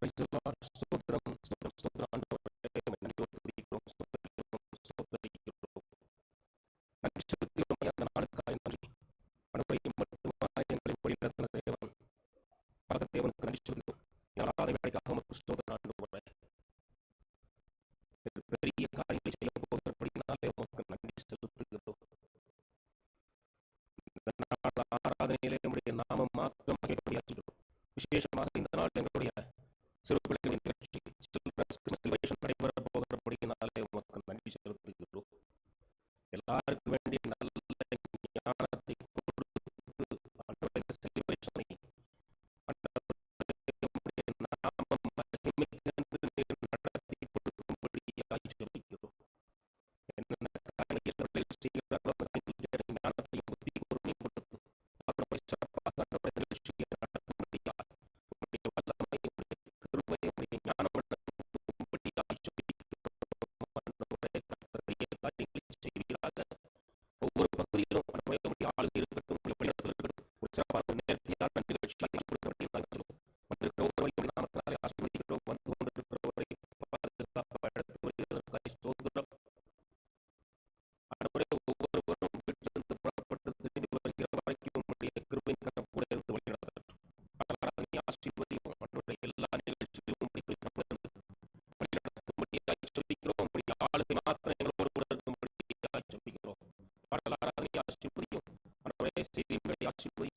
Praise the Lord. to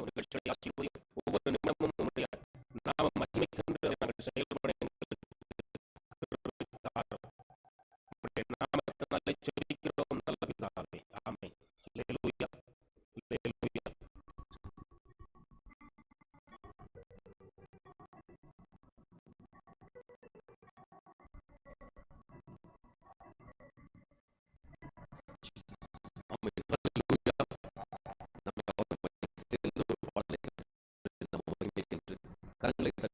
மகிமைக்கென்று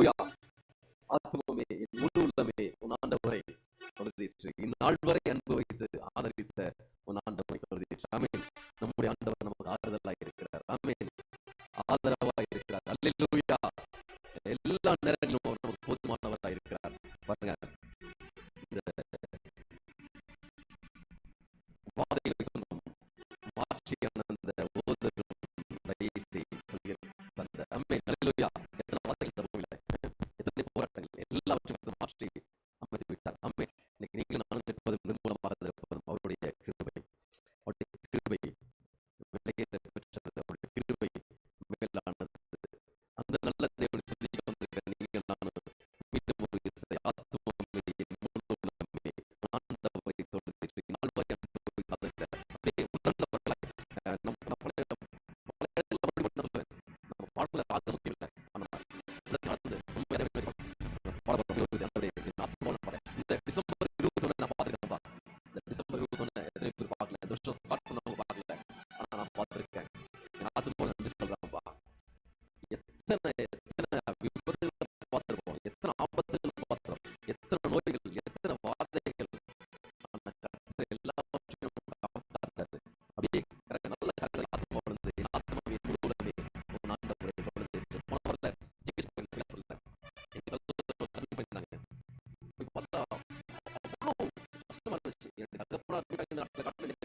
அல்லேலூயா முழு உள்ளமே உன் ஆண்டவரை தொடர்ந்து இந்நாள் வரை அன்பு வைத்து ஆதரித்த உன் ஆண்டவரை தொடர்ந்தீற்று ஆமேன். நம்முடைய ஆண்டவர் நமக்கு ஆறுதலாக இருக்கிறார் ஆமேன். ஆதரவாக இருக்கிறார் அல்லேலூயா வருத்தமா இருந்துச்சு என்னுடைய தகப்பனா இருக்காங்க